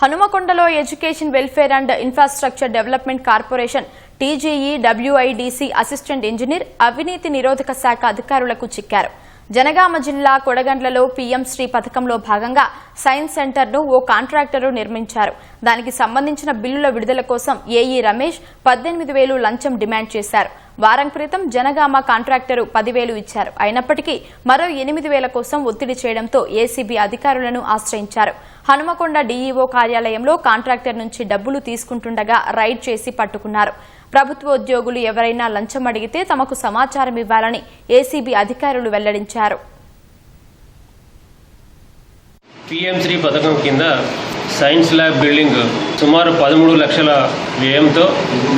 హనుమకొండలో education welfare and infrastructure development corporation TGE WIDC assistant engineer అవినీతి నిరోధక శాఖ అధికారులకు చిక్కారు. జనగామ జిల్లా కొడగండ్లలో పీఎం శ్రీ పథకంలో భాగంగా సైన్స్ సెంటర్ను ఓ కాంట్రాక్టరు నిర్మించారు. దానికి సంబంధించిన బిల్లుల విడుదల కోసం ఏఈ రమేష్ పద్దెనిమిది వేలు లంచం డిమాండ్ చేశారు. వారం క్రితం జనగామ కాంట్రాక్టరు పదివేలు ఇచ్చారు. అయినప్పటికీ మరో ఎనిమిది వేల కోసం ఒత్తిడి చేయడంతో ఏసీబీ అధికారులను ఆశ్రయించారు. హనుమకొండ డీఈఓ కార్యాలయంలో కాంట్రాక్టర్ నుంచి డబ్బులు తీసుకుంటుండగా రైడ్ చేసి పట్టుకున్నారు. ప్రభుత్వ ఉద్యోగులు ఎవరైనా లంచం అడిగితే తమకు సమాచారం ఇవ్వాలని ఏసీబీ అధికారులు వెల్లడించారు. పిఎం శ్రీ పథకం కింద సైన్స్ ల్యాబ్ బిల్డింగ్ సుమారు పదమూడు లక్షల వ్యయంతో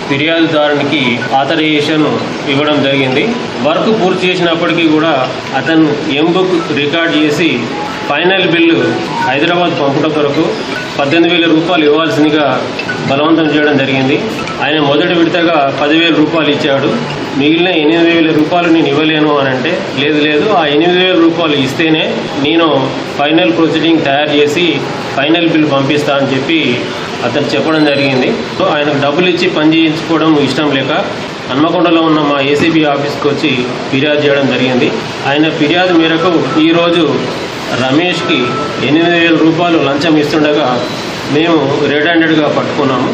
ఫిర్యాదుదారునికి ఆథరైజేషన్ ఇవ్వడం జరిగింది. వర్క్ పూర్తి చేసినప్పటికీ కూడా అతను ఎంబుక్ రికార్డ్ చేసి ఫైనల్ బిల్లు హైదరాబాద్ పంపడం కొరకు పద్దెనిమిది వేల రూపాయలు ఇవ్వాల్సిందిగా బలవంతం చేయడం జరిగింది. ఆయన మొదటి విడతగా పదివేల రూపాయలు ఇచ్చాడు. మిగిలిన ఎనిమిది వేల రూపాయలు నేను ఇవ్వలేను అని అంటే లేదు లేదు ఆ ఎనిమిది వేల రూపాయలు ఇస్తేనే నేను ఫైనల్ ప్రొసీడింగ్ తయారు చేసి ఫైనల్ బిల్ పంపిస్తా అని చెప్పి అతను చెప్పడం జరిగింది. సో ఆయనకు డబ్బులు ఇచ్చి పని చేయించుకోవడం ఇష్టం లేక హన్మకొండలో ఉన్న మా ఏసీబీ ఆఫీస్కి వచ్చి ఫిర్యాదు చేయడం జరిగింది. ఆయన ఫిర్యాదు మేరకు ఈరోజు రమేష్కి ఎనిమిది వేల రూపాయలు లంచం ఇస్తుండగా మేము రెడ్ హ్యాండెడ్గా పట్టుకున్నాము.